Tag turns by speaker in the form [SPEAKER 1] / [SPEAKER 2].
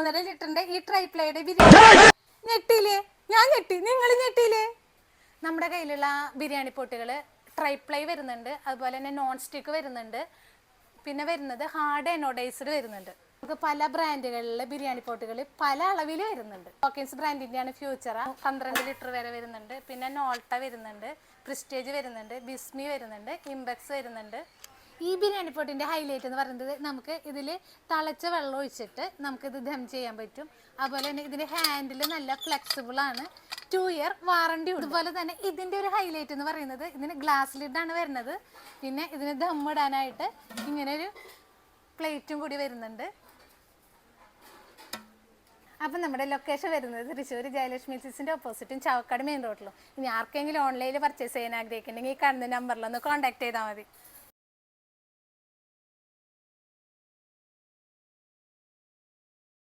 [SPEAKER 1] മൂന്നര ലിറ്ററിന്റെ ഈ ട്രൈപ്ലയുടെ ബിരിയാണി. ഞെട്ടിയില്ലേ? ഞാൻ ഞെട്ടി. നിങ്ങൾ ഞെട്ടിയില്ലേ? നമ്മുടെ കയ്യിലുള്ള ബിരിയാണി പൊട്ടുകൾ ട്രൈപ്ലൈ വരുന്നുണ്ട്. അതുപോലെ തന്നെ നോൺ സ്റ്റിക്ക് വരുന്നുണ്ട്. പിന്നെ വരുന്നത് ഹാർഡ് എനോഡൈസ്ഡ് വരുന്നുണ്ട്. നമുക്ക് പല ബ്രാൻഡുകളിലെ ബിരിയാണി പോട്ടുകൾ പല അളവിൽ വരുന്നുണ്ട്. ഹോക്കിൻസ് ബ്രാൻഡിന്റെയാണ് ഫ്യൂച്ചറ പന്ത്രണ്ട് ലിറ്റർ വരെ വരുന്നുണ്ട്. പിന്നെ നോൾട്ട വരുന്നുണ്ട്. പ്രിസ്റ്റേജ് വരുന്നുണ്ട്. ബിസ്മി വരുന്നുണ്ട്. ഇംബെക്സ് വരുന്നുണ്ട്. ഈ ബിരിയാണി പൊട്ടിന്റെ ഹൈലൈറ്റ് എന്ന് പറയുന്നത് നമുക്ക് ഇതിൽ തിളച്ച വെള്ളം ഒഴിച്ചിട്ട് നമുക്കിത് ദം ചെയ്യാൻ പറ്റും. അതുപോലെ തന്നെ ഇതിന്റെ ഹാൻഡിൽ നല്ല ഫ്ലെക്സിബിൾ ആണ്. ടു ഇയർ വാറണ്ടി അതുപോലെ തന്നെ ഇതിന്റെ ഒരു ഹൈലൈറ്റ് എന്ന് പറയുന്നത് ഇതിന് ഗ്ലാസ് ലിഡാണ് വരുന്നത്. പിന്നെ ഇതിന് ദം ഇടാനായിട്ട് ഇങ്ങനെ ഒരു പ്ലേറ്റും കൂടി വരുന്നുണ്ട്. അപ്പം നമ്മുടെ ലൊക്കേഷൻ വരുന്നത് തൃശ്ശൂർ ജയലക്ഷ്മി സിസിന്റെ ഓപ്പോസിറ്റും ചാവക്കാട് മെയിൻ റോഡിലും ഇനി ആർക്കെങ്കിലും ഓൺലൈനിൽ പർച്ചേസ് ചെയ്യാൻ ആഗ്രഹിക്കുന്നുണ്ടെങ്കിൽ ഈ കാണുന്ന നമ്പറിലൊന്ന് കോൺടാക്ട് ചെയ്താൽ മതി.